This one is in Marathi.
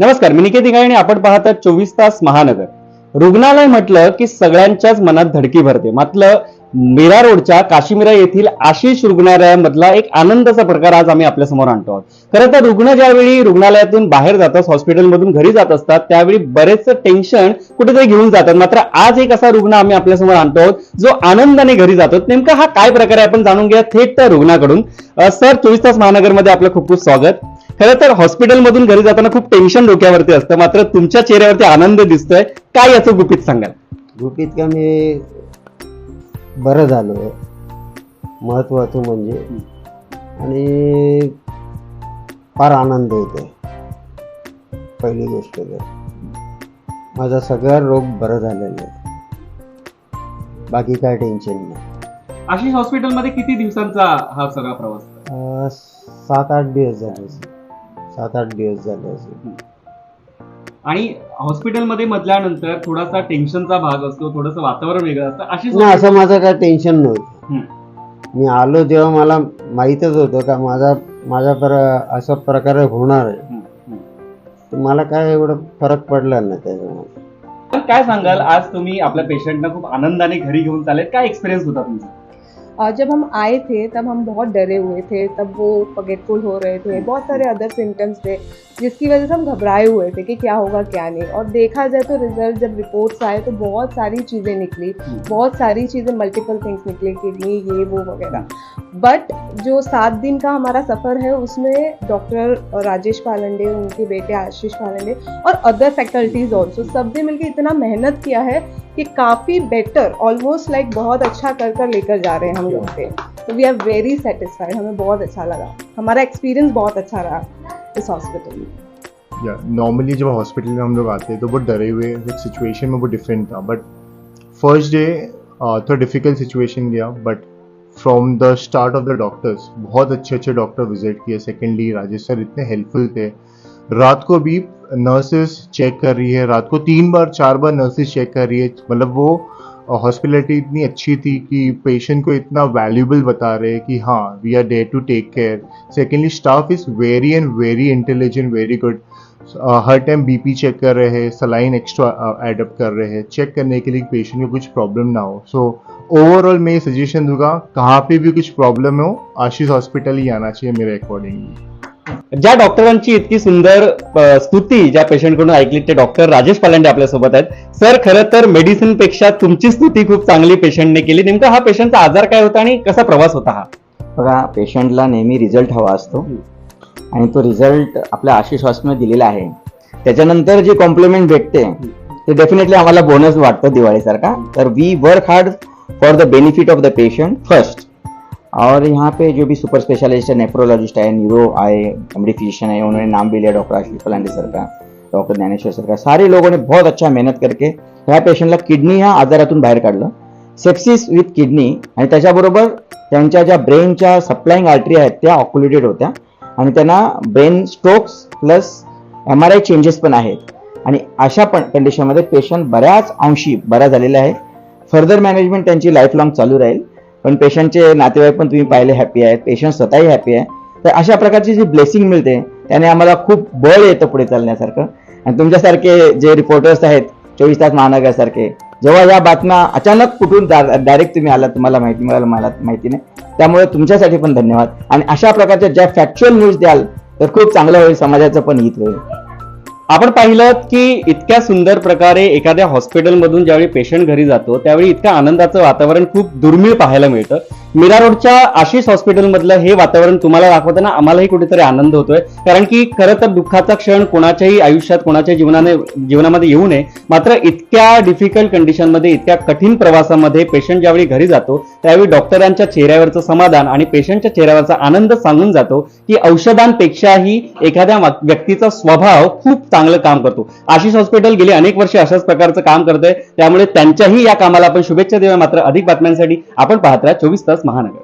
नमस्कार मी निकेत आणि आपण पाहतात चोवीस तास महानगर. रुग्णालय म्हटलं की सगळ्यांच्याच मनात धडकी भरते. मात्र मीरा रोडच्या काशीमिरा येथील आशिष रुग्णालयामधला एक आनंदाचा प्रकार आज आम्ही आपल्यासमोर आणतो आहोत. खरं तर रुग्ण ज्यावेळी रुग्णालयातून बाहेर जातात हॉस्पिटलमधून घरी जात असतात त्यावेळी बरेच टेन्शन कुठेतरी घेऊन जातात. मात्र आज एक असा रुग्ण आम्ही आपल्यासमोर आणतो आहोत जो आनंदाने घरी जातो. नेमका हा काय प्रकार आहे? आपण जाणून घ्या थेट त्या रुग्णाकडून. सर चोवीस तास महानगरमध्ये आपलं खूप खूप स्वागत. खरं तर हॉस्पिटलमधून घरी जाताना खूप टेन्शन डोक्यावरती असतं. मात्र तुमच्या चेहऱ्यावरती आनंद दिसतोय. काय याचं गुपित सांगाल? गुपित का मी बरं झालो आहे. महत्त्वाचं म्हणजे. आणि फार आनंद होतो आहे पहिली गोष्ट तर. माझा सगळा रोग बरं झालेला आहे. बाकी काय टेन्शन नाही. आशिष हॉस्पिटलमध्ये किती दिवसांचा हा सगळा प्रवास? अं, सात आठ दिवस झाले. सात आठ दिवस झाले असेल आणि हॉस्पिटलमध्ये मधल्यानंतर थोडासा टेन्शनचा भाग असतो थोडंसं वातावरण वेगळं असतं आशिष नाही असं माझं काय टेन्शन नव्हतं. मी आलो जेव्हा मला माहीतच होतं का माझा माझा पर असा प्रकार होणार आहे. तर मला काय एवढं फरक पडला नाही त्याच्यामध्ये तर काय सांगाल आज तुम्ही आपल्या पेशंटना खूप आनंदाने घरी घेऊन चालेल काय एक्सपिरियन्स होता तुमचा? और जब हम आए थे तब हम बहुत डरे हुए थे तब वो पगेटफुल हो रहे थे बहुत सारे अदर सिम्टम्स थे जिसकी वजह से हम घबराए हुए थे कि क्या होगा क्या नहीं। और देखा जाए तो रिज़ल्ट जब रिपोर्ट्स आए तो बहुत सारी चीज़ें निकली बहुत सारी चीज़ें मल्टीपल थिंग्स निकली किडनी ये वो वगैरह। बट जो सात दिन का हमारा सफ़र है, उसमें डॉक्टर राजेश पालंडे, उनके बेटे आशीष पालंडे और अदर फैकल्टीज ऑल्सो सबने मिलकर इतना मेहनत किया है कि काफ़ी बेटर ऑलमोस्ट लाइक बहुत अच्छा कर कर लेकर जा रहे हैं हम लोग पे। तो वी आर वेरी सेटिस्फाइड हमें बहुत अच्छा लगा। हमारा एक्सपीरियंस बहुत अच्छा रहा इस हॉस्पिटल में। या नॉर्मली जब हॉस्पिटल में हम लोग आते हैं तो बहुत डरे हुए सिचुएशन में वो डिफरेंट था। बट फ़र्स्ट डे थोड़ा difficult situation Gaya but from the start of the doctors बहुत अच्छे अच्छे डॉक्टर विज़िट किए. सेकेंडली राजेश सर इतने हेल्पफुल थे. रात को भी नर्सेस चेक कर रही है. रात को तीन बार, चार बार नर्सेस चेक कर रही है. मतलब वो हॉस्पिटलिटी इतनी अच्छी थी कि पेशेंट को इतना वैल्यूबल बता रहे कि हाँ we are dare to take care secondly staff is very and very intelligent very good her time BP check कर रहे हैं सलाइन एक्स्ट्रा एडअप कर रहे हैं. चेक करने के लिए पेशेंट को कुछ प्रॉब्लम ना हो. सो ओवरऑल मैं ये सजेशन दूंगा कहाँ पे भी कुछ प्रॉब्लम हो आशीष हॉस्पिटल ही आना चाहिए मेरे अकॉर्डिंगली ज्या डॉक्टरांची इतकी सुंदर स्तुती ज्या पेशंटकडून ऐकली ते डॉक्टर राजेश पालंडे आपल्यासोबत आहेत. सर खरं तर मेडिसिनपेक्षा तुमची स्तुती खूप चांगली पेशंटने केली. नेमका हा पेशंटचा आजार काय होता आणि कसा प्रवास होता हा? बघा पेशंटला नेहमी रिझल्ट हवा असतो. आणि तो रिझल्ट आपल्या आशिष हॉस्पिटलमध्ये दिलेला आहे. त्याच्यानंतर जी कॉम्प्लिमेंट भेटते ते डेफिनेटली आम्हाला बोनस वाटतो दिवाळीसारखा. तर we work hard for the benefit of the patient first और यहाँ पे जो भी सुपर स्पेशलिस्ट है नेफ्रोलॉजिस्ट है न्यूरो आए एमडी फिजिशियन है उन्होंने नाम भी लिया डॉक्टर आशीष पलांडे सर का डॉक्टर ज्ञानेश्वर सर का। सारे लोगों ने बहुत अच्छा मेहनत करके ह्या पेशंटला किडनी ह्या आजारातून बाहेर काढलं. सेप्सिस विथ किडनी आणि त्याच्याबरोबर त्यांच्या ज्या ब्रेनच्या सप्लाईंग आर्टरी आहेत त्या ऑक्युलेटेड होत्या. आणि त्यांना brain strokes plus M R I changes पण आहेत. आणि अशा पण कंडिशनमध्ये पेशंट बऱ्याच अंशी बरा झालेला आहे फर्दर मॅनेजमेंट त्यांची लाईफ लॉंग चालू राहील. पण पेशंटचे नातेवाईक पण तुम्ही पाहिले हॅपी आहेत. पेशंट स्वतःही हॅपी आहे. तर अशा प्रकारची जी ब्लेसिंग मिळते त्याने आम्हाला खूप बळ येतं पुढे चालण्यासारखं. आणि तुमच्यासारखे जे रिपोर्टर्स आहेत चोवीस तास महानगरसारखे जेव्हा या बातम्या अचानक कुठून डायरेक्ट तुम्ही आलात तुम्हाला माहिती मिळालं मला माहिती नाही. त्यामुळे तुमच्यासाठी पण धन्यवाद. आणि अशा प्रकारच्या ज्या फॅक्च्युअल न्यूज द्याल तर खूप चांगलं होईल समाजाचं पण हित होईल. आपण पाहिलं की इतक्या सुंदर प्रकारे एखाद्या हॉस्पिटलमधून ज्यावेळी पेशंट घरी जातो त्यावेळी इतकं आनंदाचं वातावरण खूप दुर्मिळ पाहायला मिळतं. मीरा रोडच्या आशिष हॉस्पिटलमधलं हे वातावरण तुम्हाला दाखवताना आम्हालाही कुठेतरी आनंद होतोय. कारण की खरं तर दुःखाचा क्षण कोणाच्याही आयुष्यात कोणाच्या जीवनाने जीवनामध्ये येऊ नये. मात्र इतक्या डिफिकल्ट कंडिशनमध्ये इतक्या कठीण प्रवासामध्ये पेशंट ज्यावेळी घरी जातो त्यावेळी डॉक्टरांच्या चेहऱ्यावरचं समाधान आणि पेशंटच्या चेहऱ्यावरचा आनंद सांगून जातो की औषधांपेक्षाही एखाद्या व्यक्तीचा स्वभाव खूप चांगलं काम करतो. आशिष हॉस्पिटल गेली अनेक वर्षे अशाच प्रकारचं काम करतंय. त्यामुळे त्यांच्याही या कामाला आपण शुभेच्छा देऊया. मात्र अधिक बातम्यांसाठी आपण पाहत राहा चोवीस तास महानगर.